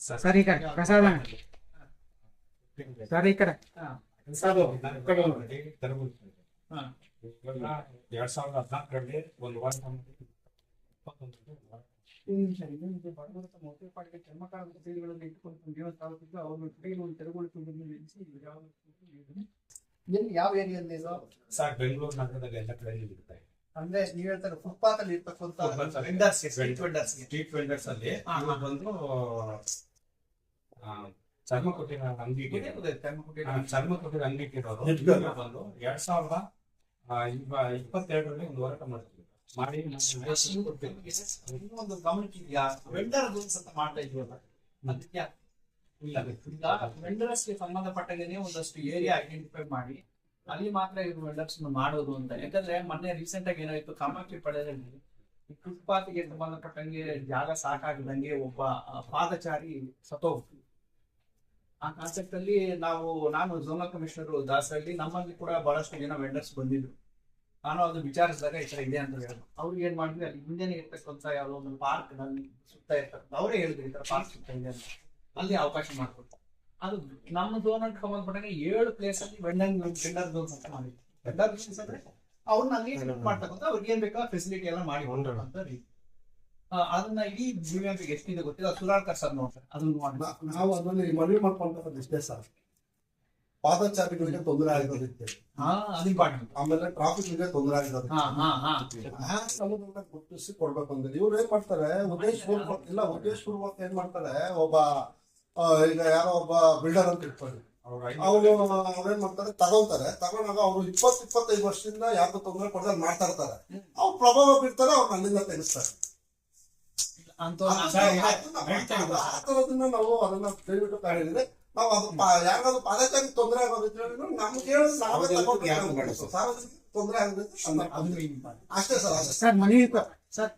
Sir ಈ ಕಡೆ ಪ್ರಸಾದ ಸರ್ ಈ ಕಡೆ ಎರಡ್ ಸಾವಿರದ ಹದಿನಾಲ್ಕರಲ್ಲಿ ಒಂದು ವಾರ ಚರ್ಮಕಾರದ ಸೇರಿಗಳಲ್ಲಿ ಇಟ್ಕೊಂಡು ಜೀವನ ಸಾಗುತ್ತಿದ್ದು ಅವರು ಕೈಗಳು ತೆರವುಗೊಳಿಸುವುದನ್ನು ನಿಲ್ಲಿಸಿ ಯಾವ ಎಲ್ಲಿ ಯಾವ ಏರಿಯಲ್ಲಿ ಇದು? ಸರ್ ಬೆಂಗಳೂರು ನಗರದಲ್ಲಿ ಎಲ್ಲ ಕಡೆ ಇರುತ್ತೆ. ಅಂದ್ರೆ ನೀವ್ ಹೇಳ್ತಾರೆ ಫುಟ್ಪಾತ್ ಅಲ್ಲಿ. ಇರ್ತಕ್ಕಂತ ಅಲ್ಲಿ. Vendors street vendors street vendors ಅಲ್ಲಿ ಹಾ, ಬಂದು ಆ, ಚರ್ಮ ಕೊಟ್ಟಿರೋ ಅಂಗಡಿಗೆ ಆ, ಚರ್ಮ ಕೊಟ್ಟಿರೋ ಅಂಗಡಿಗೆ ಇರೋರು. ಬಂದು ಎರಡ್ ಸಾವಿರದ ಇಪ್ಪತ್ತೆರಡರಲ್ಲಿ ಒಂದು ಹೋರಾಟ ಮಾಡ್ತೀವಿ ಮಾಡಿ. ಒಂದು ಗಮನಕ್ಕೆ ಇದೆಯಾ ವೆಂಡರ್ ರೂಲ್ಸ್ ಅಂತ ಮಾಡ್ತಾ ಇದೀವಲ್ಲ ಅದಕ್ಕೆ ಇಲ್ಲ ವೆಂಡರ್ಸ್ಗೆ ಸಂಬಂಧಪಟ್ಟಾಗೇನೆ ಒಂದಷ್ಟು ಏರಿಯಾ ಐಡೆಂಟಿಫೈ ಮಾಡಿ ಅಲ್ಲಿ ಮಾತ್ರ ಇದು ವೆಂಡರ್ಸ್ ಮಾಡೋದು ಅಂತ ಯಾಕಂದ್ರೆ ಮೊನ್ನೆ ರೀಸೆಂಟ್ ಆಗಿ ಏನಾಯ್ತು ಕಾಮಾಕ್ಷಿ ಪಡೆದಲ್ಲಿ ಫುಟ್ಪಾತ್ಗೆ ಸಂಬಂಧಪಟ್ಟಂಗೆ ಜಾಗ ಸಾಕಾಗದಂಗೆ ಒಬ್ಬ ಪಾದಚಾರಿ ಸತ್ತೋಗ್ತು ಆ ಕಾನ್ಸೆಪ್ಟ್ ಅಲ್ಲಿ ನಾವು, ನಾನು ಝೋನಲ್ ಕಮಿಷನರ್ ದಾಸರಲ್ಲಿ ನಮ್ಮಲ್ಲಿ ಕೂಡ ಬಹಳಷ್ಟು ಜನ ವೆಂಡರ್ಸ್ ಬಂದಿದ್ರು ನಾನು ಅದು ವಿಚಾರಿಸಿದಾಗ ಈ ತರ ಇದೆ ಅಂತ ಹೇಳಿದ್ರು ಅವ್ರಿಗೆ ಏನ್ ಮಾಡಿದ್ವಿ ಅಲ್ಲಿ ಹಿಂದೆನೆ ಇರ್ತಕ್ಕಂಥ ಯಾವುದೋ ಒಂದು ಪಾರ್ಕ್ನಲ್ಲಿ ಸುತ್ತ ಇರ್ತಕ್ಕಂಥ ಅವರೇ ಹೇಳಿದ್ರು ಈ ತರ ಪಾರ್ಕ್ ಸುತ್ತ ಇದೆ ಅಂತ. ಅಲ್ಲಿ ಅವಕಾಶ ಮಾಡ್ಕೊಡ್ತಾರೆ ಅದು ನಮ್ಮ ಝೋನ್ ಅಂತ ಸಂಬಂಧಪಟ್ಟಂಗೆ ಏಳು ಪ್ಲೇಸ್ ಅಲ್ಲಿ ವೆಂಡರ್ ವೆಂಡರ್ ಝೋನ್ಸ್ ಅಂತ ಮಾಡಿದ್ರು. ವೆಂಡರ್ ಝೋನ್ಸ್ ಅಂದ್ರೆ ಅವ್ರನ್ನ ಅಲ್ಲಿ ಮಾಡ್ತಕ್ಕಂಥ ಅವ್ರಿಗೆ ಏನ್ ಬೇಕಾ ಫೆಸಿಲಿಟಿ ಎಲ್ಲ ಮಾಡಿ ಅಂತ ರೀತಿ. ಅದನ್ನ ಇಡೀ ಜೀವನ ಎಷ್ಟಿದೆ ಗೊತ್ತಿಲ್ಲ. ಸುರಾಳ್ಕರ್ ಸರ್ ನೋಡ್ತಾರೆ. ಅದನ್ನ ನಾವು ಅದನ್ನ ಮನವಿ ಮಾಡ್ಕೊಂತ ಇಷ್ಟೇ ಸರ್ ಪಾದಚಾರಿಗಳಿಗೆ ತೊಂದರೆ ಆಗಿರೋದಕ್ಕೆ ಇಂಪಾರ್ಟೆಂಟ್ ಆಮೇಲೆ ಟ್ರಾಫಿಕ್ ತೊಂದರೆ ಆಗಿರೋದಕ್ಕೆ ಆ ಗುರುತಿಸಿ ಕೊಡ್ಬೇಕು ಅಂದ್ರೆ ಇವ್ರು ಏನ್ ಮಾಡ್ತಾರೆ? ಉದ್ದೇಶಪೂರ್ವಕ ಇಲ್ಲ ಉದ್ದೇಶಪೂರ್ವಕ ಏನ್ ಮಾಡ್ತಾರೆ? ಒಬ್ಬ ಈಗ ಯಾರೋ ಒಬ್ಬ ಬಿಲ್ಡರ್ ಅಂತ ಇಟ್ಕೊಳ್ಳಿ ಅವ್ರು ಏನ್ ಅವ್ರೇನ್ ಮಾಡ್ತಾರೆ? ತಗೊಂತಾರೆ. ತಗೊಂಡಾಗ ಅವ್ರು ಇಪ್ಪತ್ ಇಪ್ಪತ್ತೈದು ವರ್ಷದಿಂದ ಯಾರು ತೊಂದರೆ ಕೊಡ್ತಾರೆ ಮಾಡ್ತಾ ಇರ್ತಾರೆ. ಅವ್ರು ಪ್ರಭಾವ ಬೀರ್ತಾರೆ ಅವ್ರು ಅಲ್ಲಿಂದ ತೆಗಿಸ್ತಾರೆ ಆ ನಾವು ಅದನ್ನ ದಯವಿಟ್ಟು ಹೇಳಿದ್ರೆ ನಾವು ಅದು ಪಾ- ಯಾರಿಗಾದ್ರು ಪಾದಚಾರಿ ತೊಂದರೆ ಆಗೋದಿದ್ರೆ ನಮ್ಗೆ ಹೇಳಿ ನಾವೇ ತಗೊಂಡು ಸಾರ್ವಜನಿಕ ತೊಂದರೆ ಆಗೋದಿದ್ರೆ ಅದು ಇಂಪಾರ್ಟೆಂಟ್ ಅಷ್ಟೇ ಸರ್ ಅಷ್ಟೇ. ಸರ್ ಮನೆ ಸರ್.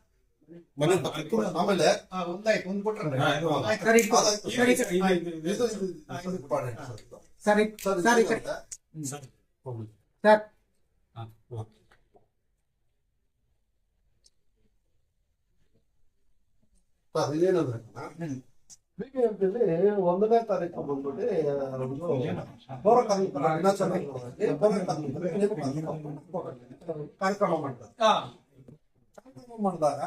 ಆಮೇಲೆ ಒಂದಾಯ್ತು ಒಂದ್ ಕೊಟ್ರೆ ಹಾ, ಇದು ಒಂದು. ಸರ್ ಈ- ಅದಾಯ್ತು. ಸರ್ ಈ- ಇದು- ಇದು- ಇದು- ಇದು important ಸರ್. ಸರ್. ಈ- ಸರ್, ಸರ್ ಈ ಇದು ಕಡೆ ಸರ್ ಸರ್. ಹಾ, ಓಕೆ. ಸರ್, ಇದೇನಂದ್ರೆ ಬಿಬಿಎಂಪಿಲಿ ಒಂದನೇ ತಾರೀಕು ಬಂದ್ಬಿಟ್ಟು ಪೌರ ಕಾರ್ಮಿಕರ ದಿನಾಚರಣೆ ಕಾರ್ಯಕ್ರಮ ಮಾಡ್ತಾರೆ. ಕಾರ್ಯಕ್ರಮ ಮಾಡಿದಾಗ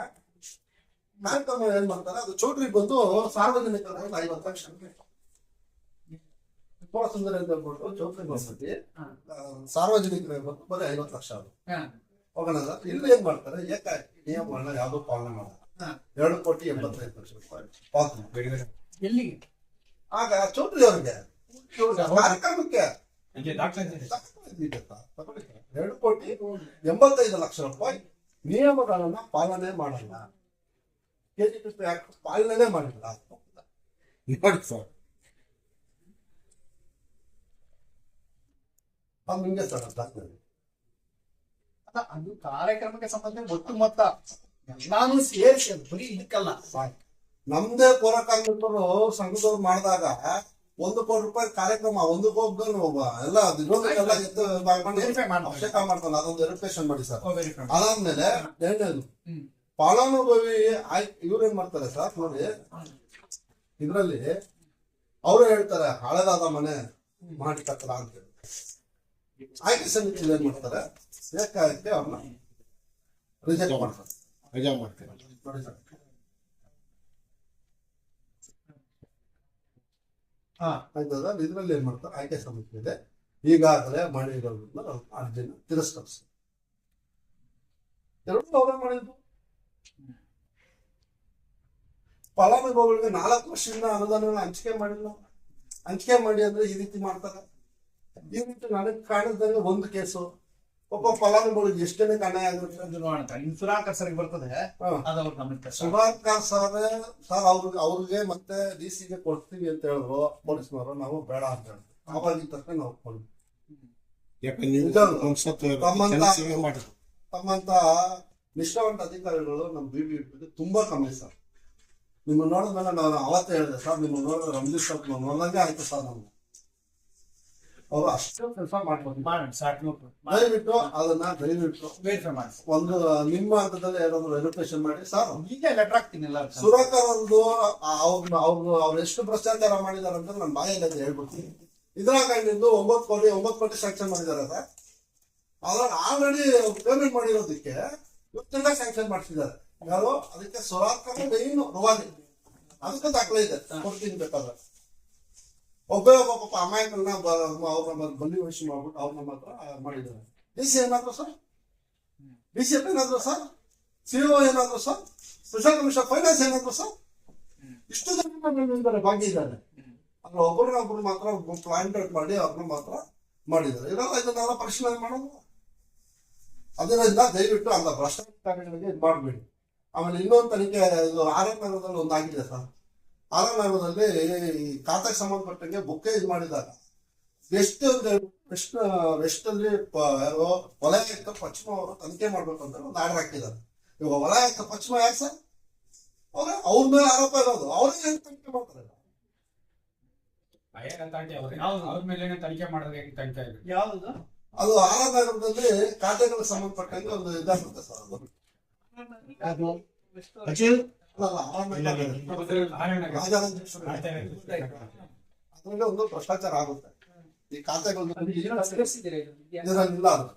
ಕಾರ್ಯಕ್ರಮ ಏನ್ ಮಾಡ್ತಾರೆ ಅದು ಚೌಟ್ರಿ ಬಂದು ಸಾರ್ವಜನಿಕರ ಒಂದು ಐವತ್ತು ಲಕ್ಷ ಪೌರ ಸುಂದರ ಅಂತ ಹೇಳ್ಬಿಟ್ಟು ಚೌಟ್ರಿ ಬಂದ್ಬಿಟ್ಟು ಸಾರ್ವಜನಿಕರ ಬಂದು ಬರೀ ಐವತ್ತು ಲಕ್ಷ ಅದು. ಹೋಗೋಣ. ಇಲ್ಲಿ ಏನ್ ಮಾಡ್ತಾರೆ ನಿಯಮಗಳನ್ನ ಯಾವ್ದು ಪಾಲನೆ ಮಾಡಲ್ಲ. ಹಾ. ಎರಡು ಕೋಟಿ ಎಂಬತ್ತೈದು ಲಕ್ಷ ರೂಪಾಯಿ ಬೇರೆ ಎಲ್ಲಿಗೆ ಆಗ ಚೌಟ್ರಿ ಅವರಿಗೆ ಕಾರ್ಯಕ್ರಮಕ್ಕೆ. ಎರಡು ಕೋಟಿ ಎಂಬತ್ತೈದು ಲಕ್ಷ ರೂಪಾಯಿ ನಿಯಮಗಳನ್ನ ಪಾಲನೆ ಮಾಡಲ್ಲ ಕೆಜಿಪಿ ಆಕ್ಟ್ ಪಾಲನೆ ಮಾಡಿಲ್ಲ ಸರ್ ಅದು ಸರ್ ಅದು ಕಾರ್ಯಕ್ರಮಕ್ಕೆ ಸಂಬಂಧ ಒಟ್ಟು ಮೊತ್ತ ಎಲ್ಲಾನು ಸೇರಿಸಿ ಬರೀ ಇದಕ್ಕಲ್ಲ. ನಮ್ದೇ ಕಾರ್ಮಿಕರು ಸಂಘದವ್ರು ಮಾಡಿದಾಗ ಒಂದು ಕೋಟಿ ರೂಪಾಯಿ ಕಾರ್ಯಕ್ರಮ ಒಂದು ಕೋಟಿ ಒಬ್ಬ. ಎಲ್ಲ ಎತ್ತು ಮಾಡ್ಕೊಂಡು ಅದೊಂದು ವೆರಿಫಿಕೇಶನ್ ಮಾಡಿ ಸರ್. Oh. ಅದಾದ್ಮೇಲೆ ಎರಡನೇದು. ಫಲಾನುಭವಿ ಇವ್ರೇನ್ ಮಾಡ್ತಾರೆ ಸರ್ ನೋಡಿ. ಇದ್ರಲ್ಲಿ ಅವರು ಹೇಳ್ತಾರೆ ಹಳೆದಾದ ಮನೆ ಮಾಡಿ ಕತ್ತಲ ಅಂತ ಹೇಳಿ. ಆಯ್ಕೆ ಸಮಿತಿ ಏನ್ ಮಾಡ್ತಾರೆ? ಬೇಕಾಗಿ ಅವ್ರನ್ನ ರಿಜೆಕ್ಟ್ ಮಾಡ್ತಾರೆ. ನೋಡಿ ಸರ್ ಹಾ ಇದ್ರಲ್ಲಿ ಏನ್ ಮಾಡ್ತಾರೆ? ಆಯ್ಕೆ ಸಮಿತಿ ಇದೆ. ಈಗಾಗಲೇ ಮಾಡಿರೋದ್ರಿಂದ ನಾವು ಅರ್ಜಿನ ತಿರಸ್ಕರಿಸಿ. ಎರಡು ಅವರೇ ಮಾಡಿದ್ದು. ಫಲಾನುಭವಿಗಳಿಗೆ ನಾಲ್ಕು ವರ್ಷದಿಂದ ಅನುದಾನಗಳನ್ನ ಹಂಚಿಕೆ ಮಾಡಿಲ್ಲ. ಹಂಚಿಕೆ ಮಾಡಿ ಅಂದ್ರೆ ಈ ರೀತಿ ಮಾಡ್ತಾರೆ. ಈ ರೀತಿ ನನಗೆ ಕಾಣಿಸ್ದಂಗೆ ಒಂದು ಕೇಸು. ಒಬ್ಬ ಫಲಾನುಭವಿಗೆ ಎಷ್ಟನೇ ಅನ್ಯಾಯ ಆಗಿರುತ್ತೆ ಅದು ನೋಡೋಣ ಇನ್ಸುರಾನ್ ಸರಿಗೆ ಬರ್ತದೆ. ಅದು ಅವ್ರ ಗಮನಕ್ಕೆ ತರ್ಸಿ. ಸುಧಾಕರ್ ಸರ್ ಸರ್ ಅವ್ರಿಗೆ ಅವ್ರಿಗೆ ಮತ್ತೆ ಡಿ ಸಿಗೆ ಕೊಡ್ತೀವಿ ಅಂತ ಹೇಳಿದ್ರು ಪೊಲೀಸ್ನವರು. ನಾವು ಬೇಡ ಅಂತ ಹೇಳಿದ್ರು. ಅವಾಗಿದ್ದ ತಕ್ಷಣ ನಾವು ಕೊಡ್ತೀವಿ ಯಾಕಂದ್ರೆ ನೀವು ನಿಜ. ಒಂದ್ ಸತ್ತು ತಮ್ಮಂತ- ಜನಸೇವೆ ಮಾಡಿದ್ರು. ತಮ್ಮಂತ ನಿಷ್ಠಾವಂತ ಅಧಿಕಾರಿಗಳು ನಮ್ಮ ಬಿ ಬಿ ತುಂಬಾ ಕಮ್ಮಿ ಸರ್. ನಿಮ್ಮ ನೋಡಿದ್ಮೇಲೆ ನಾನು ಅವತ್ತೇ ಹೇಳಿದೆ ಸರ್ ನಿಮ್ಮ ನೋಡಿದ್ರೆ ರಂಜಿತ್ ಸರ್ ನೋಡಂಗೆ ಆಯ್ತು ಸರ್ ನಮ್ಗೆ. ಅವರು ಅಷ್ಟು ಕೆಲಸ ಮಾಡ್ಬೋದು ಮಾಡೋಣ ಸಾಕು ನೋಡ್ಬೋದು ದಯವಿಟ್ಟು ಅದನ್ನ ದಯವಿಟ್ಟು ವೇರಿಫೈ ಮಾಡಿ ಒಂದು, ನಿಮ್ಮ ಹಂತದಲ್ಲಿ ಏನಾದ್ರು ವೆರಿಫಿಕೇಶನ್ ಮಾಡಿ ಸರ್ ಈಗ ಲೆಟರ್ ಹಾಕ್ತೀನಿ ಎಲ್ಲ ಸುಧಾಕರ್ ಒಂದು ಅವ್ರನ್ನ ಅವ್ರು ಅವ್ರು ಎಷ್ಟು ಭ್ರಷ್ಟಾಚಾರ ಮಾಡಿದಾರೆ ಅಂತ ನಾನು ಬಾಯಲ್ಲಿ ಹೇಳ್ಬಿಡ್ತೀನಿ. ಇದ್ರ ಗಾಂಧಿಂದು ಒಂಬತ್ತು ಕೋಟಿ ಒಂಬತ್ತು ಕೋಟಿ ಸ್ಯಾಂಕ್ಷನ್ ಮಾಡಿದಾರೆ ಸರ್. ಅದ್ರಲ್ಲಿ ಆಲ್ರೆಡಿ ಪೇಮೆಂಟ್ ಮಾಡಿರೋದಕ್ಕೆ ಇವತ್ತಿಂದ ಸ್ಯಾಂಕ್ಷನ್ ಮಾಡಿಸಿದ್ದಾರೆ. ಯಾರು, ಅದಕ್ಕೆ ಸುಧಾಕರ್ ಮೇನ್ ರವಾನೆ ಅದಕ್ಕೆ ದಾಖಲೆ ಇದೆ. ಕೊಡ್ತೀನಿ ಬೇಕಾದ್ರೆ. ಒಬ್ಬೇ ಒಬ್ಬ ಪಾಪ ಅಮಾಯಕರನ್ನ ಅವ್ರನ್ನ ಬಲಿ ವಹಿಸಿ ಮಾಡ್ಬಿಟ್ಟು ಅವ್ರನ್ನ ಮಾತ್ರ ಮಾಡಿದ್ದಾರೆ. ಡಿ ಸಿ ಏನಾದ್ರು ಸರ್? ಡಿ ಸಿ ಎಫ್ ಏನಾದ್ರು ಸರ್? ಸಿಒ ಏನಾದ್ರು ಸರ್? ಸ್ಪೆಷಲ್ ಕಮಿಷನ್ ಫೈನಾನ್ಸ್ ಏನಾದ್ರು ಸರ್? ಇಷ್ಟು ಜನ ಬಾಕಿ ಇದ್ದಾರೆ ಅದ್ರ ಒಬ್ಬರನ್ನ ಒಬ್ಬರು ಮಾತ್ರ ಪ್ಲಾಂಟ್ ಮಾಡಿ ಅವ್ರನ್ನ ಮಾತ್ರ ಮಾಡಿದ್ದಾರೆ. ಇದೆಲ್ಲ ಇದನ್ನೆಲ್ಲ ಪರಿಶೀಲನೆ ಮಾಡೋದು? ಅದರಿಂದ ದಯವಿಟ್ಟು ಅಂತ ಭ್ರಷ್ಟಾಚಾರಗಳಿಗೆ ಇದು ಮಾಡಬೇಡಿ ಆಮೇಲೆ ಇನ್ನೊಂದು ತನಿಖೆ ಇದು ಆರ್ ಎನ್ ನಗರದಲ್ಲಿ ಒಂದು ಆಗಿದೆ ಸರ್. ಆರ್ ಎನ್ ಈ ಖಾತೆಗೆ ಸಂಬಂಧಪಟ್ಟಂಗೆ ಬುಕ್ಕೆ ಇದು ಮಾಡಿದಾಗ ವೆಸ್ಟ್ ವೆಸ್ಟ್ ವೆಸ್ಟ್ ಅಲ್ಲಿ ವಲಯಕ್ಕೆ ಯಾರೋ ಪಶ್ಚಿಮ ಅವರು ತನಿಖೆ ಮಾಡ್ಬೇಕು ಅಂತ ಒಂದು ಆರ್ಡರ್ ಹಾಕಿದ್ದಾರೆ. ಇವಾಗ ವಲಯಕ್ಕೆ ಪಶ್ಚಿಮ ಯಾಕೆ ಸರ್? ಅವ್ರ ಅವ್ರ ಮೇಲೆ ಆರೋಪ ಇರೋದು. ಅವ್ರಿಗೆ ಹೆಂಗ್ ತನಿಖೆ ಮಾಡ್ತಾರೆ? ತನಿಖೆ ಹೆಂಗ್ ತನಿಖೆ ಆಗುತ್ತೆ ಯಾವುದು? ಅದು ಆರಾಮದಲ್ಲಿ ಖಾತೆಗಳಿಗೆ ಸಂಬಂಧಪಟ್ಟಂಗೆ ಒಂದು ಇದಾಗುತ್ತೆ ಸರ್ ಅದು. ಅದ್ರಲ್ಲಿ ಒಂದು ಭ್ರಷ್ಟಾಚಾರ ಆಗುತ್ತೆ. ಈ ಖಾತೆಗಳು ಇದರಲ್ಲಿಲ್ಲ ಅದು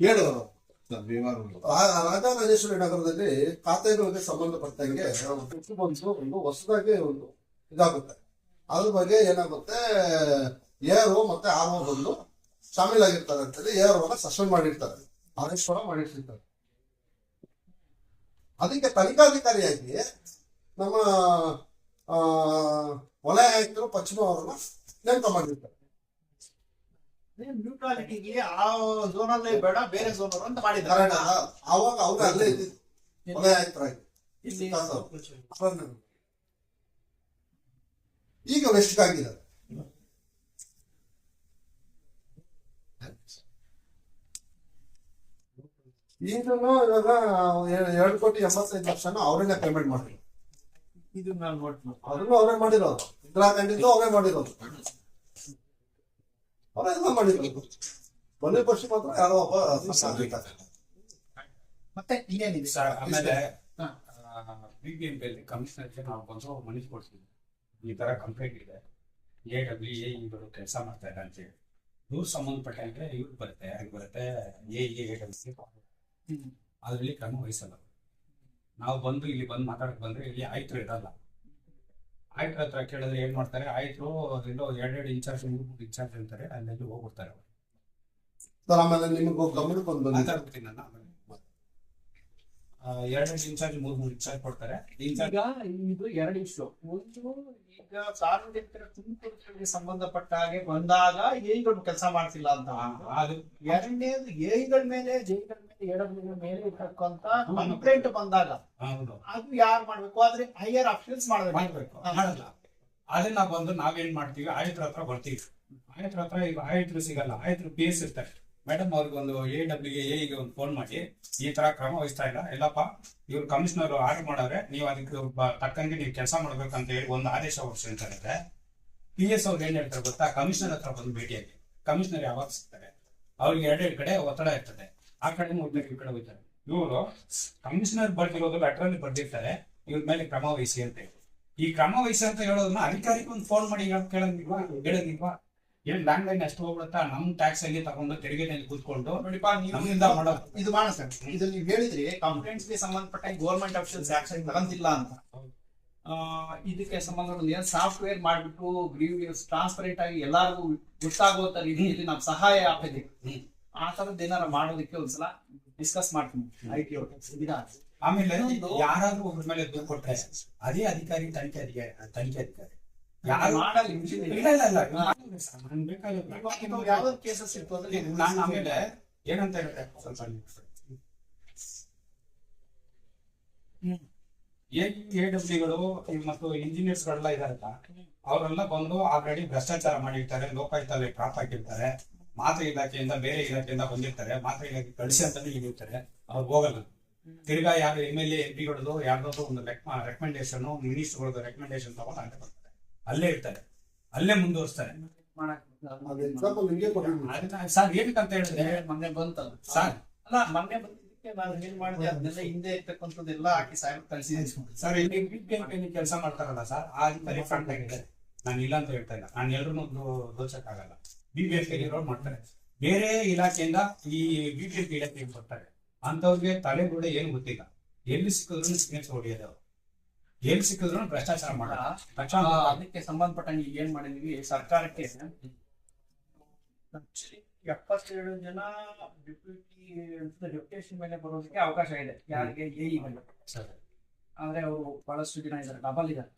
ಹೇಳು ಸರ್ ವಿವರ ರಾ- ರಾಜರಾಜೇಶ್ವರಿ ನಗರದಲ್ಲಿ ಖಾತೆಗಳಿಗೆ ಸಂಬಂಧಪಟ್ಟಂಗೆ ಬಂದು ಒಂದು ಹೊಸದಾಗಿ ಒಂದು ಇದಾಗುತ್ತೆ. ಅದ್ರ ಬಗ್ಗೆ ಏನಾಗುತ್ತೆ? ಏರು ಮತ್ತೆ ಆರೋ ಬಂದು ಶಾಮೀಲಾಗಿರ್ತಾರೆ ಅಂತೇಳಿ ಏರೋನ ಸಸ್ಪೆಂಡ್ ಮಾಡಿರ್ತಾರೆ. ಆದೇಶ್ವರ ಮಾಡಿರ್ತಿರ್ತಾರೆ ಅದಕ್ಕೆ ತನಿಖಾಧಿಕಾರಿಯಾಗಿ ನಮ್ಮ ವಲಯ ಆಯುಕ್ತರು ಪಶ್ಚಿಮ ಅವರನ್ನ ನೇಮಕ ಮಾಡಿರ್ತಾರೆ ನ್ಯೂಟ್ರಾಲಿಟಿಗೆ ಆ ಝೋನಲ್ಲೇ ಬೇಡ ಬೇರೆ ಝೋನ್ ಅಂತ ಮಾಡಿದ್ದಾರೆ? ಅವಾಗ ಅವ್ರು ಅಲ್ಲೇ ಇದ್ದಿದ್ದು ವಲಯ ಆಯುಕ್ತರಾಗಿ. ಈಗ ವೆಸ್ಟ್ ಈಗಲೂ ಇವಾಗ ಎರಡು ಕೋಟಿ ಎಂಬತ್ತೈದು ಲಕ್ಷನ ಅವರನ್ನೇ ಪೇಮೆಂಟ್ ಮಾಡಿದ್ರು ಇದು ನಾನು ನೋಟ್ ಮಾಡಿ ಅದನ್ನು ಅವರೇ ಮಾಡಿರೋದು. ಇಂದಿರಾ ಅವರೇ ಮಾಡಿರೋದು. ಅವರೆಲ್ಲ ಮಾಡಿರೋದು. ಕೊನೆ ವರ್ಷ ಮಾತ್ರ ಯಾರೋ ಒಬ್ಬ ಸಾಧಿಕ. ಮತ್ತೆ ಇನ್ನೇನಿದೆ? ಸರ್ ಆಮೇಲೆ ಹಾ. ಬಿ ಬಿ ಎಂ ಪಿಯಲ್ಲಿ ಕಮಿಷನರ್ಗೆ ನಾವು ಬಂದು ಮನವಿ ಕೊಡ್ತೀವಿ. ಈ ತರ ಕಂಪ್ಲೇಂಟ್ ಇದೆ. ಎ ಡಬ್ಲ್ಯೂ ಎ ಇವರು ಕೆಲಸ ಮಾಡ್ತಾ ಇದ್ದಾರೆ ಅಂತೇಳಿ ಇವ್ರು ಸಂಬಂಧಪಟ್ಟಂಗೆ ಇವ್ರು ಬರುತ್ತೆ ಯಾರಿಗೆ ಬರುತ್ತೆ ಎ ಎ ಡಬ್ಲ್ಯೂ ಅದರಲ್ಲಿ ಕ್ರಮ ವಹಿಸಲ್ಲ ನಾವು ಬಂದು ಇಲ್ಲಿ ಬಂದು ಮಾತಾಡಕ್ ಬಂದ್ರೆ ಇಲ್ಲಿ ಆಯ್ತು ಇರಲ್ಲ ಆಯ್ತು ಹತ್ರ ಕೇಳಿದ್ರೆ ಏನ್ ಮಾಡ್ತಾರೆ ಆಯ್ತು ಎಲ್ಲೋ ಎರಡೆರಡು ಇನ್ಚಾರ್ಜ್ ಮೂರು ಮೂರು ಇನ್ಚಾರ್ಜ್ ಅಂತಾರೆ ಅಲ್ಲೆಲ್ಲಿ ಹೋಗ್ಬಿಡ್ತಾರೆ ಅವ್ರು. ಸರ್ ಆಮೇಲೆ ನಿಮಗೂ ಗಮನಕ್ಕೆ ಒಂದು ಬಂದಿದೆ ಮಾತಾಡ್ಬಿಡ್ತೀನಿ ನಾನು ಆಮೇಲೆ. ಆ, ಎರಡೆರಡು ಇನ್ಚಾರ್ಜ್ ಮೂರ್ ಮೂರು ಇನ್ಚಾರ್ಜ್ ಕೊಡ್ತಾರೆ ಇನ್ಚಾರ್ಜ್ ಇದು ಎರಡು ಇಶ್ಯೂ ಒಂದು ಈಗ ಸಾರ್ವಜನಿಕರ ತುಮಕೂರಿಗೆ ಸಂಬಂಧಪಟ್ಟ ಹಾಗೆ ಬಂದಾಗ ಏಗಳು ಕೆಲಸ ಮಾಡ್ತಿಲ್ಲ ಅಂತ. ಎರಡನೇದು ಏಗಳ ಮೇಲೆ ಜೈಗಳ ಮೇಲೆ ಎಡಗಳ ಮೇಲೆ ಇರ್ತಕ್ಕಂತ ಕಂಪ್ಲೇಂಟ್ ಬಂದಾಗ ಅದು ಯಾರು ಮಾಡ್ಬೇಕು? ಆದ್ರೆ ಹೈಯರ್ ಅಫಿಷಿಯಲ್ಸ್ ಮಾಡ್ಬೇಕು. ಮಾಡಬೇಕು. ಮಾಡಲ್ಲ. ಅದನ್ನ ಬಂದು ನಾವೇನ್ ಮಾಡ್ತೀವಿ? ಆಯುತ್ರ ಹತ್ರ ಬರ್ತೀವಿ. ಆಯುತ್ರ ಹತ್ರ ಈಗ ಆಯುತ್ರ ಸಿಗಲ್ಲ. ಆಯುತ್ರ ಬೇಸ್ ಇರ್ತಾರೆ. ಮೇಡಮ್ ಅವ್ರಿಗೆ ಒಂದು ಎ ಡಬ್ಲ್ಯೂ ಎಗೆ ಒಂದು ಫೋನ್ ಮಾಡಿ, ಈ ತರ ಕ್ರಮ ವಹಿಸ್ತಾ ಇಲ್ಲ. ಇಲ್ಲಪ್ಪ ಇವ್ರು ಕಮಿಷನರ್ ಆರ್ಡರ್ ಮಾಡವ್ರೆ, ನೀವು ಅದಕ್ಕೆ ತಕ್ಕಂಗೆ ನೀವು ಕೆಲಸ ಮಾಡ್ಬೇಕಂತ ಹೇಳಿ ಒಂದು ಆದೇಶ ಹೊರಡಿಸಿರ್ತಾರೆ ಪಿ ಎಸ್ ಅವ್ರು ಏನ್ ಹೇಳ್ತಾರೆ ಗೊತ್ತಾ? ಕಮಿಷನರ್ ಹತ್ರ ಬಂದು ಭೇಟಿಯಾಗಿ ಕಮಿಷನರ್ ಯಾವಾಗ ಸಿಗ್ತಾರೆ? ಅವ್ರಿಗೆ ಎರಡೆರಡು ಕಡೆ ಒತ್ತಡ ಇರ್ತದೆ. ಆ ಕಡೆ ಈ ಕಡೆ ಹೋಗ್ತಾರೆ. ಇವರು ಕಮಿಷನರ್ ಬರ್ದಿರೋದು ಲೆಟರ್ ಅಲ್ಲಿ ಬರ್ದಿರ್ತಾರೆ. ಇವ್ರ ಮೇಲೆ ಕ್ರಮ ವಹಿಸಿ ಅಂತ ಹೇಳಿ. ಈ ಕ್ರಮ ವಹಿಸಿ ಅಂತ ಹೇಳೋದನ್ನ ಅಧಿಕಾರಿಗೆ ಒಂದು ಫೋನ್ ಮಾಡಿ ಹೇಳಕ್ ಕೇಳಂಗಿಲ್ವಾ? ಹೇಳಂಗಿಲ್ವಾ ಏನ್ ಲ್ಯಾಂಡ್ ಲೈನ್ ಅಷ್ಟು ಹೋಗ್ಬಿಡುತ್ತಾ ನಮ್ ಟ್ಯಾಕ್ಸ್ ಅಲ್ಲಿ ತಗೊಂಡು ತೆರಿಗೆ ಕೂತ್ಕೊಂಡು ನಮ್ಮಿಂದ ಮಾಡೋದು ಇದು ಮಾಡ ಸರ್. ಇದು ನೀವು ಹೇಳಿದ್ರಿ ಕಂಪ್ಲೇಂಟ್ಸ್ಗೆ ಸಂಬಂಧಪಟ್ಟ ಗೌರ್ಮೆಂಟ್ ಟ್ಯಾಕ್ಸ್ ಆಕ್ಷನ್ ತಗೊಂತಿಲ್ಲ ಅಂತ. ಆ, ಇದಕ್ಕೆ ಸಂಬಂಧಪಟ್ಟ ಏನ್ ಸಾಫ್ಟ್ವೇರ್ ಮಾಡ್ಬಿಟ್ಟು ಗ್ರೀವಿಯಸ್ ಟ್ರಾನ್ಸ್ಪರೆಂಟ್ ಆಗಿ ಎಲ್ಲಾರ್ಗು ಗೊತ್ತಾಗೋ ತರ ರೀತಿಯಲ್ಲಿ ನಾವು ಸಹಾಯ ಆಗ್ತದೆ. ಆ ತರದ್ ಏನಾರ ಮಾಡೋದಕ್ಕೆ ಒಂದ್ಸಲ ಡಿಸ್ಕಸ್ ಮಾಡ್ತೀನಿ. ಐ ಟಿ ಆಮೇಲೆ ಯಾರಾದ್ರೂ ಒಬ್ಬರ ಮೇಲೆ ದುಡ್ಡು ಕೊಟ್ಟರೆ ಅದೇ ಅಧಿಕಾರಿ ತನಿಖೆ ಅಧಿಕಾರಿ ತನಿಖೆ ಅಧಿಕಾರಿ. ಯಾರು? ಮಾಡಲ್ಲ ಇಲ್ಲ ಇಲ್ಲ ಇಲ್ಲ. ಹಾ. ನಾನು ಬೇಕಾದ್ರೆ ಯಾವ್ದು ಕೇಸಸ್ ನಾನು ಆಮೇಲೆ ಏನಂತ. ಎ ಡಬ್ಲ್ಯೂಗಳು ಮತ್ತು ಇಂಜಿನಿಯರ್ಸ್ ಗಳೆಲ್ಲ ಇದಾರಲ್ಲ ಅವರೆಲ್ಲ ಬಂದು ಆಲ್ರೆಡಿ ಭ್ರಷ್ಟಾಚಾರ ಮಾಡಿರ್ತಾರೆ ಲೋಕಾಯುಕ್ತದಲ್ಲಿ ಟ್ರಾಪ್ ಹಾಕಿರ್ತಾರೆ ಮಾತ್ರ ಇಲಾಖೆಯಿಂದ ಬೇರೆ ಇಲಾಖೆಯಿಂದ ಬಂದಿರ್ತಾರೆ ಮಾತ್ರ ಇಲಾಖೆ ಕಳಿಸಿ ಅಂತಾನೆ ಹೇಳಿರ್ತಾರೆ ಅವ್ರು ಹೋಗಲ್ಲ. ತಿರ್ಗಾ ಯಾರು ಎಂ ಎಲ್ ಎ ಎಂ ಪಿಗಳದ್ದು ಯಾರ್ದೋ ಒಂದು ರೆಕಮೆಂಡೇಶನ್ ಮಿನಿಸ್ಟರ್ಗಳದ್ದು ರೆಕಮೆಂಡೇಶನ್ ತಗೊಂಡು ಬರ್ತಾರೆ ಅಲ್ಲೇ ಇರ್ತಾರೆ. ಅಲ್ಲೇ ಮುಂದುವರಿಸ್ತಾರೆ. ಸರ್ ಏನಕ್ಕೆ ಅಂತ ಹೇಳಿದ್ರೆ ಮೊನ್ನೆ ಬಂತಲ್ಲ ಸರ್. ಅಲ್ಲ ಮೊನ್ನೆ ಬಂದಿದ್ದಕ್ಕೆ ನಾನು ಏನ್ ಮಾಡಿದೆ ಅದನ್ನೆಲ್ಲ ಹಿಂದೆ ಇರ್ತಕ್ಕಂಥದ್ದೆಲ್ಲ ಹಾಕಿ ಸಾಹೇಬ್ ಕಳಿಸಿದ್ದೀನಿ. ಸರ್ ಇಲ್ಲಿ ಬಿಪಿಎಂಪಿ ಕೆಲಸ ಮಾಡ್ತಾರಲ್ಲ ಸರ್ ಆ ರಿಫಂಡ್ ಆಗಿದೆ ನಾನು ಇಲ್ಲ ಅಂತ ಹೇಳ್ತಾ ಇಲ್ಲ. ನಾನು ಎಲ್ರು ದೋಚಕ್ಕಾಗಲ್ಲ. ಎಫ್ ಇರೋರು ಮಾಡ್ತಾರೆ. ಬೇರೆ ಇಲಾಖೆಯಿಂದ ಈ ಬಿಬಿಎಂಪಿ ಇಲಾಖೆಗೆ ಬರ್ತಾರೆ. ಅಂತವ್ರಿಗೆ ತಲೆಗೂಡೆ ಏನು ಗೊತ್ತಿಲ್ಲ. ಎಲ್ಲಿ ಸಿಕ್ಕಿದ್ರು ಸಿಗ್ನೇಚರ್ ಹೊಡಿಯೋದು ಎಲ್ಲಿ ಸಿಕ್ಕಿದ್ರು ಭ್ರಷ್ಟಾಚಾರ ಮಾಡಲ್ಲ ಆ, ಅದಕ್ಕೆ ಸಂಬಂಧಪಟ್ಟಂಗೆ ಏನ್ ಮಾಡಿದೀವಿ? ಸರ್ಕಾರಕ್ಕೆ ಎಪ್ಪತ್ತೆರಡು ಎಪ್ಪತ್ತೇಳು ಜನ ಡೆಪ್ಯೂಟಿ ಡೆಪ್ಯೂಟೇಷನ್ ಮೇಲೆ ಬರೋದಕ್ಕೆ ಅವಕಾಶ ಇದೆ. ಯಾರಿಗೆ? ಎ ಮೇಲೆ. ಸರ್. ಆದ್ರೆ ಅವರು ಬಹಳಷ್ಟು ಜನ ಇದ್ದಾರೆ. ಡಬಲ್ ಇದ್ದಾರೆ.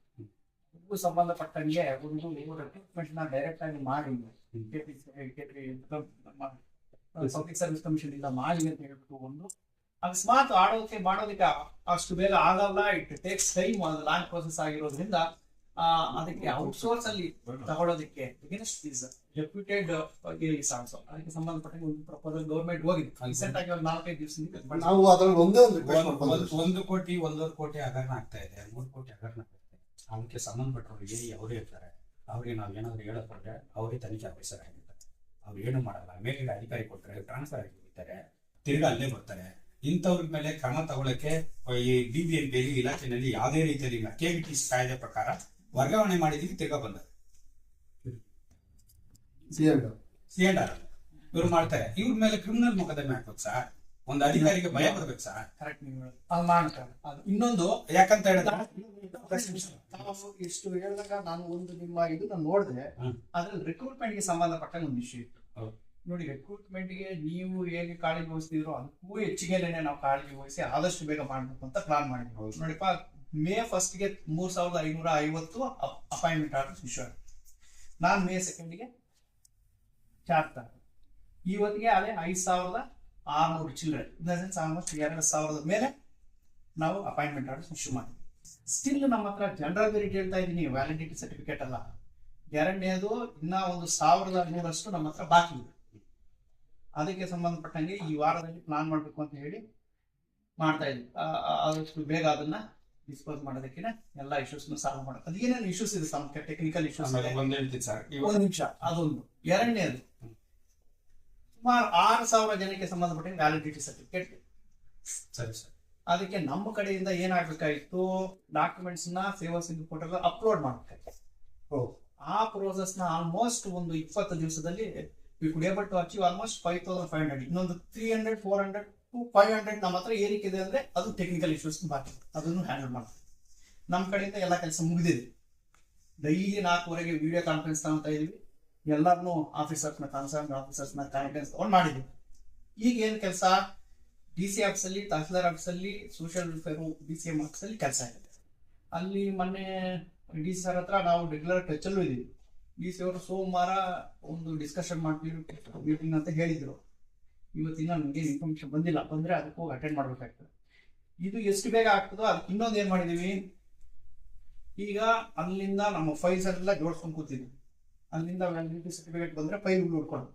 ಇದಕ್ಕೂ ಸಂಬಂಧಪಟ್ಟಂಗೆ ಒಂದು ರಿಕ್ರೂಟ್ಮೆಂಟ್ನ ಡೈರೆಕ್ಟ್ ಆಗಿ ಮಾಡಿ. ಪಬ್ಲಿಕ್ ಸರ್ವಿಸ್ ಕಮಿಷನ್ ಇಂದ ಮಾಡಿ ಅಂತ ಹೇಳ್ಬಿಟ್ಟು ಒಂದು ಅಕಸ್ಮಾತ್ ಆಡೋಕೆ ಮಾಡೋದಕ್ಕೆ ಅಷ್ಟು ಬೇಗ ಆಗಲ್ಲ ಇಟ್ ಟೇಕ್ಸ್ ಟೈಮ್ ಅದು ಲಾಂಗ್ ಪ್ರೋಸೆಸ್ ಆಗಿರೋದ್ರಿಂದ ಆ, ಅದಕ್ಕೆ ಔಟ್ಸೋರ್ಸ್ ಅಲ್ಲಿ ತಗೊಳ್ಳೋದಕ್ಕೆ ಡೆಪ್ಯೂಟೆಡ್ ಆಲ್ಸೋ ಅದಕ್ಕೆ ಸಂಬಂಧಪಟ್ಟಂಗೆ ಒಂದು ಪ್ರಪೋಸಲ್ ಗೌರ್ಮೆಂಟ್ ಹೋಗಿದೆ. ರೀಸೆಂಟ್ ಆಗಿ ಒಂದು ನಾಲ್ಕೈದು ದಿವಸ ನಾವು ಅದ್ರಲ್ಲಿ ಒಂದೇ ಒಂದು ಕೋಟಿ ಒಂದೂವರೆ ಕೋಟಿ ಹಗರಣ ಆಗ್ತಾ ಇದೆ ಮೂರು ಕೋಟಿ ಹಗರಣ ಆಗ್ತಾ ಇದೆ. ಅದಕ್ಕೆ ಸಂಬಂಧಪಟ್ಟವ್ರಿಗೆ ಅವ್ರು ಇರ್ತಾರೆ ಅವ್ರಿಗೆ ನಾವು ಏನಾದ್ರು ಹೇಳಕ್ ಹೋದ್ರೆ ಅವರೇ ತನಿಖೆ ಆಫೀಸರ್ ಆಗಿರ್ತಾರೆ. ಅವ್ರು ಏನು ಮಾಡಲ್ಲ. ಮೇಲಿನ ಅಧಿಕಾರಿ ಕೊಟ್ಟರೆ ಟ್ರಾನ್ಸ್ಫರ್ ಆಗಿರ್ತಾರೆ. ತಿರ್ಗಾ ಅಲ್ಲೇ ಬರ್ತಾರೆ. ಇಂಥವ್ರ ಮೇಲೆ ಕ್ರಮ ತಗೊಳ್ಳಕ್ಕೆ ಈ ಬಿ ಬಿ ಎಂ ಪಿ ಇಲಾಖೆಯಲ್ಲಿ ಯಾವುದೇ ರೀತಿಯಲ್ಲಿ ಕೆ ಬಿ ಟಿ ಕಾಯ್ದೆ ಪ್ರಕಾರ ವರ್ಗಾವಣೆ ಮಾಡಿದೀವಿ ತಿರ್ಗಾ ಬಂದ C M C and R. ಇವ್ರು ಮಾಡ್ತಾರೆ. ಇವ್ರ ಮೇಲೆ ಕ್ರಿಮಿನಲ್ ಮೊಕದ್ದಮೆ ಹಾಕ್ಬೇಕು ಸರ್ ಒಂದು ಅಧಿಕಾರಿಗೆ ಭಯ ಬರ್ಬೇಕು ಸರ್ ಕರೆಕ್ಟ್ ನೀವು ಹೇಳೋದು. ಅದು ಅದು ಇನ್ನೊಂದು ಯಾಕಂತ ಹೇಳಿದ್ರೆ ತಾವು ಇಷ್ಟು ಹೇಳಿದಾಗ ನಾನು ಒಂದು ನಿಮ್ಮ ಇದನ್ನ ನೋಡಿದೆ. ಅದ್ರಲ್ಲಿ ರಿಕ್ರೂಟ್ಮೆಂಟ್ಗೆ ಸಂಬಂಧಪಟ್ಟ ಒಂದು ವಿಷಯ ಇತ್ತು. ಹೌದು. ನೋಡಿ ರಿಕ್ರೂಟ್ಮೆಂಟ್ಗೆ ನೀವು ಹೇಗೆ ಕಾಳಜಿ ವಹಿಸ್ತಿದ್ರು ಅದಕ್ಕೂ ಹೆಚ್ಚಿಗೆನೆ ನಾವು ಕಾಳಜಿ ವಹಿಸಿ ಆದಷ್ಟು ಬೇಗ ಮಾಡಬೇಕು ಅಂತ ಪ್ಲಾನ್ ಮಾಡಿದ್ವಿ ಹೌದು. ನೋಡಿಪ್ಪ ಮೇ ಫಸ್ಟ್ಗೆ ಮೂರ್ ಸಾವಿರದ ಐನೂರ ಐವತ್ತು ಅಪಾಯಿಂಟ್ಮೆಂಟ್ ಆರ್ಡರ್ ಇಶ್ಯೂ ಆಗಿದೆ ನಾನು ಮೇ ಸೆಕೆಂಡ್ಗೆ ಚಾರ್ಜ್ ಇವತ್ತಿಗೆ ಅದೇ ಐದು ಸಾವಿರದ ಆರ್ನೂರು ಚಿಲ್ಲರೆ ಇನ್ ಆಲ್ಮೋಸ್ಟ್ ಎರಡು ಸಾವಿರದ ಮೇಲೆ ನಾವು ಅಪಾಯಿಂಟ್ಮೆಂಟ್ ಆರ್ಡರ್ ಇಶ್ಯೂ ಮಾಡಿದ್ವಿ ಸ್ಟಿಲ್ ನಮ್ಮ ಹತ್ರ ಜನರಲ್ ಮೆರಿಟ್ ಹೇಳ್ತಾ ಇದ್ದೀನಿ ವ್ಯಾಲಿಡಿಟಿ ಸರ್ಟಿಫಿಕೇಟ್ ಅಲ್ಲ. ಎರಡನೇದು ಇನ್ನ ಒಂದು ಸಾವಿರದ ನೂರಷ್ಟು ನಮ್ಮ ಹತ್ರ ಬಾಕಿ ಇದೆ. ಅದಕ್ಕೆ ಸಂಬಂಧಪಟ್ಟಂಗೆ ಈ ವಾರದಲ್ಲಿ ಪ್ಲಾನ್ ಮಾಡಬೇಕು ಅಂತ ಹೇಳಿ ಮಾಡ್ತಾ ಇದ್ವಿ. ಆದಷ್ಟು ಬೇಗ ಅದನ್ನ ಡಿಸ್ಪೋಸ್ ಮಾಡೋದಕ್ಕೆ ಎಲ್ಲ ಇಶ್ಯೂಸ್ ಸಾಲ್ವ್ ಮಾಡೋದು. ಅದೇನೇನು ಇಶ್ಯೂಸ್ ಇದೆ ಟೆಕ್ನಿಕಲ್ ಇಶ್ಯೂಸ್ ಒಂದ್ ನಿಮಿಷ. ಅದೊಂದು. ಎರಡನೇದು ಸುಮಾರು ಆರು ಸಾವಿರ ಜನಕ್ಕೆ ಸಂಬಂಧಪಟ್ಟ ವ್ಯಾಲಿಡಿಟಿ ಸರ್ಟಿಫಿಕೇಟ್ ಸರಿ ಸರ್. ಅದಕ್ಕೆ ನಮ್ಮ ಕಡೆಯಿಂದ ಏನಾಗಬೇಕಾಗಿತ್ತು? ಡಾಕ್ಯುಮೆಂಟ್ಸ್ನ ಸೇವಾ ಸಿಂಧು ಪೋರ್ಟಲ್ ಅಪ್ಲೋಡ್ ಮಾಡಬೇಕಾಗಿತ್ತು. ಆ ಪ್ರೋಸೆಸ್ನ ಆಲ್ಮೋಸ್ಟ್ ಒಂದು ಇಪ್ಪತ್ತು ದಿವಸದಲ್ಲಿ we could able to achieve almost five thousand five hundred ಇನ್ನೊಂದು three hundred four hundred to five hundred ನಮ್ಮ ಹತ್ರ ಏರಿಕೆ ಇದೆ ಅಂದ್ರೆ ಅದು ಟೆಕ್ನಿಕಲ್ ಇಶ್ಯೂಸ್ ಬಾಕಿ. ಅದನ್ನು ಹ್ಯಾಂಡಲ್ ಮಾಡ್ತೀವಿ. ನಮ್ಮ ಕಡೆಯಿಂದ ಎಲ್ಲ ಕೆಲಸ ಮುಗಿದಿದೆ. ಡೈಲಿ ನಾಲ್ಕುವರೆಗೆ ವಿಡಿಯೋ ಕಾನ್ಫರೆನ್ಸ್ ತಗೊತಾ ಇದೀವಿ ಎಲ್ಲರನ್ನೂ ಆಫೀಸರ್ಸ್ನ ಕನ್ಸರ್ನ್ ಆಫೀಸರ್ಸ್ನ ಕಾನ್ಫರೆನ್ಸ್ ತಗೊಂಡು ಮಾಡಿದ್ವಿ ಈಗ ಏನು ಕೆಲಸ? ಡಿ ಸಿ ಆಫೀಸಲ್ಲಿ ತಹಸೀಲ್ದಾರ್ ಆಫೀಸಲ್ಲಿ social welfare D C M ಆಫೀಸಲ್ಲಿ ಕೆಲಸ ಇದೆ. ಅಲ್ಲಿ ಮೊನ್ನೆ ಡಿ ಸಿ ಸರ್ ಹತ್ರ ನಾವು ರೆಗ್ಯುಲರ್ ಟಚಲ್ಲೂ ಇದ್ದೀವಿ. ಡಿ ಸಿ ಅವರು ಸೋಮವಾರ ಒಂದು ಡಿಸ್ಕಷನ್ ಮಾಡ್ತೀವಿ ಮೀಟಿಂಗ್ ಅಂತ ಹೇಳಿದ್ರು. ಇವತ್ತಿನ ನನಗೆ ಇನ್ಫಾರ್ಮೇಶನ್ ಬಂದಿಲ್ಲ. ಬಂದ್ರೆ ಅದಕ್ಕೆ ಹೋಗಿ ಅಟೆಂಡ್ ಮಾಡ್ಬೇಕಾಗ್ತದೆ. ಇದು ಎಷ್ಟು ಬೇಗ ಆಗ್ತದೋ ಅದಕ್ಕೆ ಇನ್ನೊಂದು ಏನ್ ಮಾಡಿದೀವಿ? ಈಗ ಅಲ್ಲಿಂದ ನಮ್ಮ ಫೈಲ್ಸ್ ಎಲ್ಲ ಜೋಡಿಸ್ಕೊಂಡು ಕೂತಿದ್ವಿ. ಅಲ್ಲಿಂದ ವ್ಯಾಲಿಡಿಟಿ ಸರ್ಟಿಫಿಕೇಟ್ ಬಂದ್ರೆ ಫೈಲ್ ಹುಡ್ಕೊಂಡು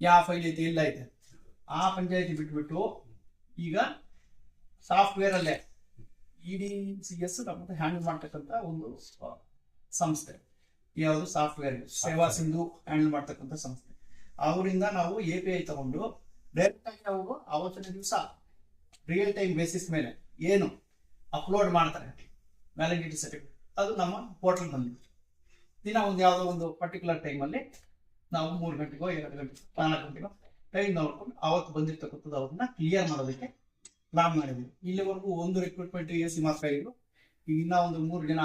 ಯಾವ ಫೈಲ್ ಐತೆ ಇಲ್ಲ ಐತೆ. ಆ ಪಂಚಾಯತಿ ಬಿಟ್ಬಿಟ್ಟು ಈಗ ಸಾಫ್ಟ್ವೇರ್ ಅಲ್ಲೇ ಇಡಿ ಸಿ ಎಸ್ ನಮ್ಮ ಹ್ಯಾಂಡಲ್ ಮಾಡ್ತಕ್ಕಂಥ ಒಂದು ಸಂಸ್ಥೆ. ಯಾವುದು ಸಾಫ್ಟ್ವೇರ್ ಸೇವಾ ಸಿಂಧು ಹ್ಯಾಂಡಲ್ ಮಾಡ್ತಕ್ಕಂಥ ಸಂಸ್ಥೆ. ಅವರಿಂದ ನಾವು ಎ ಪಿ ಐ ತಗೊಂಡು ಡೈರೆಕ್ಟ್ ಆಗಿ ಅವರು ಅವತ್ತಿನ ದಿವಸ ರಿಯಲ್ ಟೈಮ್ ಬೇಸಿಸ್ ಮೇಲೆ ಏನು ಅಪ್ಲೋಡ್ ಮಾಡ್ತಾರೆ. ವ್ಯಾಲಿಡಿಟಿ ಸರ್ಟಿಫಿಕೇಟ್ ಅದು ನಮ್ಮ ಪೋರ್ಟಲ್ ಬಂದಿದೆ ದಿನ ಒಂದು ಯಾವುದೋ ಒಂದು ಪರ್ಟಿಕ್ಯುಲರ್ ಟೈಮಲ್ಲಿ ನಾವು ಮೂರು ಗಂಟೆಗೋ ಎರಡು ಗಂಟೆ ನಾಲ್ಕು ಗಂಟೆಗೋ ಟೈಮ್ ನೋಡ್ಕೊಂಡು ಅವತ್ತು ಬಂದಿರ್ತಕ್ಕಂಥದ್ದು ಅವ್ರನ್ನ ಕ್ಲಿಯರ್ ಮಾಡೋದಕ್ಕೆ ಪ್ಲಾನ್ ಮಾಡಿದ್ವಿ ಇಲ್ಲಿವರೆಗೂ ಒಂದು ರಿಕ್ರೂಟ್ಮೆಂಟ್ ಎ ಸಿ ಮಾತ್ರ ಇದ್ರು ಈಗ ಇನ್ನ ಒಂದು ಮೂರು ಜನ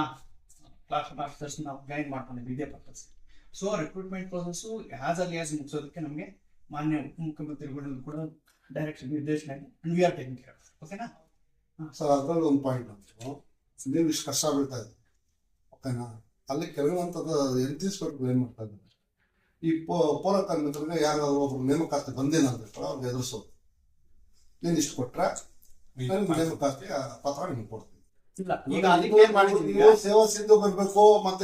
ಕ್ಲಾಸ್ ಆಫೀಸರ್ಸ್ ನಾವು ಗೈಡ್ ಮಾಡ್ಕೊಂಡಿದ್ವಿ ಇದೇ purpose so recruitment process as ಅಲ್ಲಿ ಆಸ್ ಮುಗಿಸೋದಕ್ಕೆ ನಮಗೆ ಮಾನ್ಯ ಉಪಮುಖ್ಯಮಂತ್ರಿಗಳು ಕೂಡ ಡೈರೆಕ್ಷನ್ ನಿರ್ದೇಶನ ವಿ ಆರ್ ಟೇಕಿಂಗ್ ಕೇರ್ ಓಕೆನಾ ಸರ್ ಅದರಲ್ಲಿ ಒಂದು ಪಾಯಿಂಟ್ ಬಂತು. ನೀವು ಇಷ್ಟು ಕಷ್ಟ ಬೀಳ್ತಾ ಇದೆ. ಓಕೆನಾ ಅಲ್ಲಿ ಕೆಲವಂಥದ್ದು ಎನ್ತಿಸ್ಬೇಕು ಏನು ಮಾಡ್ತಾ ಇದ್ದಾರೆ? ಈ ಪೋ ಪೌರ ಕಾರ್ಮಿಕರಿಗೆ ಯಾರಾದ್ರೂ ಒಬ್ರು ನೇಮಕಾತಿ ಬಂದೇನ ಅಂತ ಅವ್ರಿಗೆ ಎದುರಿಸೋದು. ನೀನು ಇಷ್ಟು ಕೊಟ್ರೆ ನಾನು ನೇಮಕಾತಿ ಆ ಪತ್ರ ನಿಮ್ಗೆ ಕೊಡ್ತೀನಿ. ಇಲ್ಲ ಈಗ ಅದಕ್ಕೆ ಏನ್ ಮಾಡಿದೀವಿ ಸೇವಾ ಸಿಂಧು ಬರ್ಬೇಕು ಮತ್ತೆ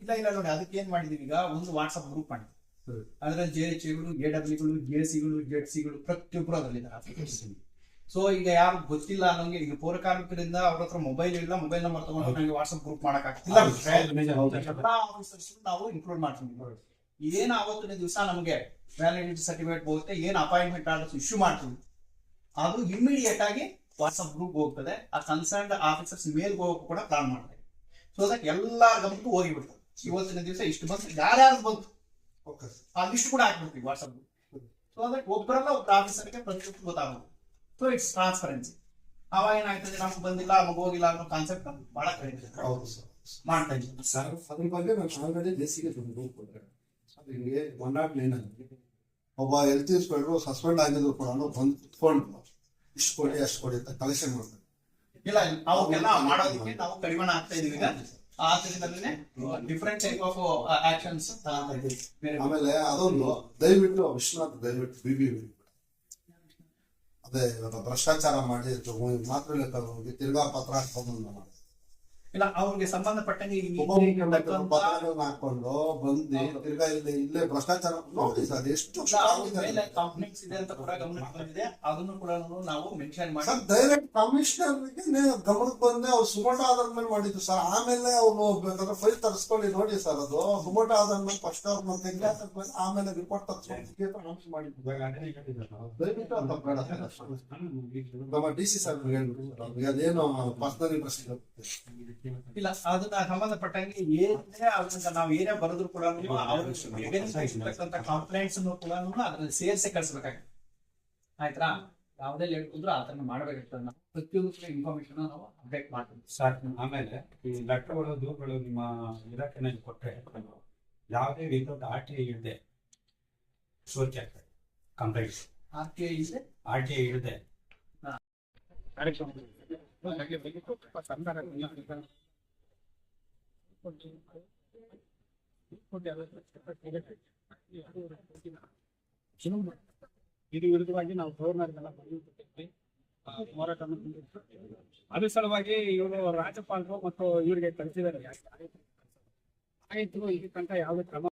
ಇಲ್ಲ, ಇಲ್ಲ, ನೋಡಿ ಅದಕ್ಕೆ ಏನ್ ಮಾಡಿದೀವಿ ಈಗ ಒಂದು ವಾಟ್ಸ್ಆಪ್ ಗ್ರೂಪ್ ಮಾಡಿ ಅದ್ರಲ್ಲಿ ಅಂದ್ರೆ ಜೆ ಎಚ್ಗಳು ಎ ಡಬ್ಲ್ಯೂಗಳು ಜೆ ಸಿಗಳು ಜೆಡ್ ಸಿಗಳು ಪ್ರತಿಯೊಬ್ಬರು ಅದರಲ್ಲಿ ಸೊ ಈಗ ಯಾರು ಗೊತ್ತಿಲ್ಲ ಅನ್ನೋಂಗೆ ಈಗ ಪೌರ ಕಾರ್ಮಿಕರಿಂದ ಅವ್ರ ಹತ್ರ ಮೊಬೈಲ್ ಇಲ್ಲ ಮೊಬೈಲ್ ನಂಬರ್ ತಗೊಂಡು ನನಗೆ ವಾಟ್ಸ್ಆಪ್ ಗ್ರೂಪ್ ಮಾಡಕ್ ಆಗ್ತಿಲ್ಲ. ನಾವು ಇನ್ಕ್ಲೂಡ್ ಮಾಡ್ತೀವಿ ಏನ್ ಅವತ್ತಿನ ದಿವಸ ನಮಗೆ ವ್ಯಾಲಿಡಿಟಿ ಸರ್ಟಿಫಿಕೇಟ್ ಹೋಗುತ್ತೆ ಏನ್ ಅಪಾಯಿಂಟ್ಮೆಂಟ್ ಆರ್ಡರ್ಸ್ ಇಶ್ಯೂ ಮಾಡ್ತೀವಿ. ಅದು ಇಮಿಡಿಯೇಟ್ ಆಗಿ ವಾಟ್ಸ್ಆಪ್ ಗ್ರೂಪ್ ಹೋಗ್ತದೆ ಆ ಕನ್ಸರ್ನ್ ಆಫೀಸರ್ಸ್ ಮೇಲ್ ಹೋಗೋಕೆ ಕೂಡ ಪ್ಲಾನ್ ಮಾಡ್ತಾರೆ. ಸೊ ಅದಕ್ಕೆ ಎಲ್ಲ ಗಮನಕ್ಕೂ ಹೋಗಿಬಿಡ್ತದೆ ಇವತ್ತಿನ ದಿವಸ ಇಷ್ಟು ಬಂತು ಯಾರ್ಯಾರು ಬಂತು? ಆ ಲಿಸ್ಟ್ ಕೂಡ ಹಾಕ್ಬಿಡ್ತೀವಿ ವಾಟ್ಸಪ್ ಸೊ ಅದಕ್ಕೆ ಒಬ್ಬರಲ್ಲ ಒಬ್ಬರ ಆಫೀಸರ್ಗೆ ಪ್ರತಿಯೊಬ್ಬರು ಗೊತ್ತಾಗೋದು. ಸೊ ಇಟ್ಸ್ ಟ್ರಾನ್ಸ್ಪರೆನ್ಸಿ ಅವಾಗ ಏನಾಗ್ತದೆ ನಮ್ಗೆ ಬಂದಿಲ್ಲ ಅವಾಗ ಹೋಗಿಲ್ಲ ಅನ್ನೋ ಕಾನ್ಸೆಪ್ಟ್ ಬಹಳ ಕಡಿಮೆ ಮಾಡ್ತಾ ಇದ್ದೀವಿ. ಸರ್ ಅದ್ರ ಬಗ್ಗೆ ನಾನು ಆಲ್ರೆಡಿ ಬೇಸಿಗೆ ಒಂದು ಕೊಟ್ಟೆ ಅದು ಹಿಂಗೆ ಒನ್ ನಾಟ್ ನೈನ್ ಒಬ್ಬ ಹೆಲ್ತ್ ಇನ್ಸ್ಪೆಕ್ಟರ್ ಸಸ್ಪೆಂಡ್ ಆಗಿದ್ರು ಕೂಡ ಬಂದು ಕುತ್ಕೊಂಡು ಇಷ್ಟು ಕೊಡಿ ಅಷ್ಟು ಕೊಡಿ ಅಂತ ಕಲೆಕ್ಷನ್ ಮಾಡ್ತಾರೆ. ಇಲ್ಲ ಅವಕ್ಕೆಲ್ಲ ಮಾಡೋದಕ್ಕೆ ನಾವು ಕಡಿಮೆ ಆಗ್ತಾ ಇದೀವಿ ಈಗ. ಆ ಹಂತದಲ್ಲೇ ಡಿಫ್ರೆಂಟ್ ಟೈಪ್ ಆಫ್ ಆಕ್ಷನ್ಸ್ ಆಮೇಲೆ ಅದೊಂದು ದಯವಿಟ್ಟು ವಿಶ್ವನಾಥ್ ದಯವಿಟ್ಟು ಬಿ ಬಿ ಅದೇ ಭ್ರಷ್ಟಾಚಾರ ಮಾಡಿ ಮಾತ್ರ ಹೋಗಿ ತಿರ್ಗಾ ಪತ್ರ ಹಾಕೊಂಡು ಮಾಡಿ ಇಲ್ಲ ಅವ್ರಿಗೆ ಸಂಬಂಧಪಟ್ಟಂಗೆ ಹಾಕೊಂಡು ಬಂದು ತಿರ್ಗಾ ಇಲ್ಲಿ ಇಲ್ಲೇ ಭ್ರಷ್ಟಾಚಾರ ನೋಡಿ ಸರ್ ಎಷ್ಟು ಕಂಪ್ಲೇಂಟ್ಸ್ ಇದೆ ಅಂತ ಕೂಡ ಗಮನಕ್ಕೆ ಬಂದಿದೆ ಅದನ್ನು ಕೂಡ ನಾವು ಮೆನ್ಷನ್ ಮಾಡಿ ಸರ್ ಡೈರೆಕ್ಟ್ ಕಮಿಷನರ್ಗೆ ಗಮನಕ್ಕೆ ಬಂದೆ ಅವ್ರು ಸುಮೋಟ ಆಧಾರ ಮೇಲೆ ಮಾಡಿದ್ದು ಸರ್. ಆಮೇಲೆ ಅವ್ರು ಬೇಕಾದ್ರೆ ಫೈಲ್ ತರಿಸ್ಕೊಳ್ಳಿ ನೋಡಿ ಸರ್ ಅದು. ಸುಮಟ ಆಧಾರ ಮೇಲೆ ಫಸ್ಟ್ ಅವ್ರ ಮತ್ತೆ ಆಮೇಲೆ ರಿಪೋರ್ಟ್ ತರಿಸ್ಕೊಂಡು ಮಾಡಿದ್ದು ಡಿ ಸಿ ಸರ್. ಅದೇನು ಪರ್ಸನಲ್ ಇಂಟ್ರೆಸ್ಟ್ ಇಲ್ಲ ಅದನ್ನ ಸಂಬಂಧಪಟ್ಟಂಗೆ ಏನೇ ಅದನ್ನ ನಾವು ಏನೇ ಬರೆದ್ರು ಕೂಡ ಕಂಪ್ಲೇಂಟ್ಸ್ ಕೂಡ ಅದ್ರಲ್ಲಿ ಸೇರ್ಸೆ ಕಳ್ಸ್ಬೇಕಾಗುತ್ತೆ. ಆಯ್ತಾ? ಯಾವುದೇ ಲೇಟ್ ಬಂದ್ರು ಆ ಥರ ಮಾಡಬೇಕಾಗ್ತದೆ ನಾವು ಪ್ರತಿಯೊಂದು ಕೂಡ ಇನ್ಫಾರ್ಮೇಶನ್ ನಾವು ಅಪ್ಡೇಟ್ ಮಾಡ್ತೀವಿ. ಸರ್ ಆಮೇಲೆ ಈ ಲೆಟರ್ಗಳು ದೂರುಗಳು ನಿಮ್ಮ ಇಲಾಖೆನಲ್ಲಿ ಕೊಟ್ಟರೆ ಯಾವುದೇ ವಿತೌಟ್ ಆರ್ ಟಿ ಐ ಇಲ್ಲದೆ ಸೋರಿಕೆ ಆಗ್ತದೆ. ಕಂಪ್ಲೇಂಟ್ಸ್ ಆರ್ ಟಿ ಐ ಇಲ್ಲದೆ ಆರ್ ಟಿ ಐ ಇಲ್ಲದೆ ಇದು ವಿರುದ್ಧವಾಗಿ ನಾವು ಗವರ್ನರ್ಗೆಲ್ಲ ಬರೆಯುತ್ತಿದ್ದೀವಿ ಹೋರಾಟ ಅದ್ರ ಸಲುವಾಗಿ ಇವರು ರಾಜ್ಯಪಾಲರು ಮತ್ತು ಇವರಿಗೆ ಕಳಿಸಿದ್ದಾರೆ. ಆಯ್ತು ಈಗ ತನಕ ಯಾವುದೇ ಕ್ರಮ?